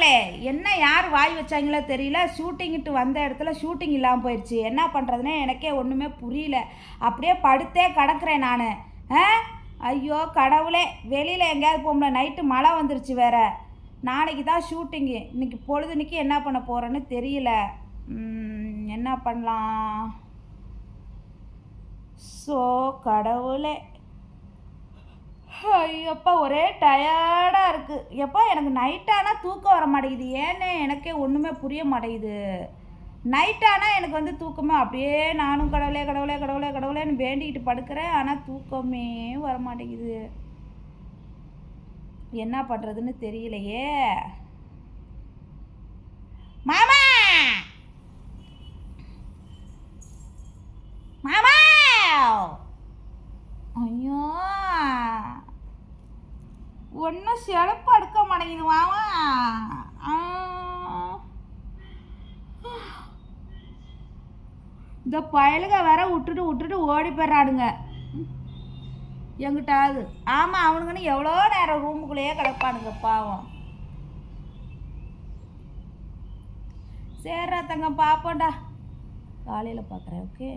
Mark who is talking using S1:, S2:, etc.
S1: மக்களே என்ன யார் வாய் வச்சாங்களோ தெரியல. ஷூட்டிங்கிட்டு வந்த இடத்துல ஷூட்டிங் இல்லாமல் போயிடுச்சு என்ன பண்ணுறதுனே எனக்கே ஒன்றுமே புரியல. அப்படியே படுத்தே கிடக்குறேன் நான். ஆ? ஐயோ கடவுளே. வெளியில் எங்கேயாவது போகல நைட்டு மழை வந்துருச்சு வேற. நாளைக்கு தான் ஷூட்டிங்கு இன்னைக்கு பொழுதுனிக்கு என்ன பண்ண போகிறேன்னு தெரியல. என்ன பண்ணலாம்? ஸோ கடவுளே. ஐயப்பா ஒரே டயர்டாக இருக்குது எப்பா எனக்கு நைட்டானால் தூக்கம் வர மாட்டேங்குது. ஏன்னு எனக்கே ஒன்றுமே புரிய மாட்டேங்குது. நைட்டானால் எனக்கு வந்து தூக்கமே அப்படியே நானும் கடவுளே கடவுளே கடவுளே கடவுளேன்னு வேண்டிக்கிட்டு படுக்கிறேன். ஆனால் தூக்கமே வர மாட்டேங்குது. என்ன பண்ணுறதுன்னு தெரியலையே மாமா மாமா ஐயோ ஒன்றும் சிறப்பு எடுக்க மாட்டேங்குது மாமா. இந்த பயலுக வேற விட்டுட்டு விட்டுட்டு ஓடி போயிடுறாடுங்க எங்கிட்டாவது ஆமாம் அவனுங்கன்னு எவ்வளோ நேரம் ரூமுக்குள்ளேயே கிடப்பானுங்க பாவம். சேர்றா தங்க பார்ப்போம்டா காலையில் பார்க்குறேன் ஓகே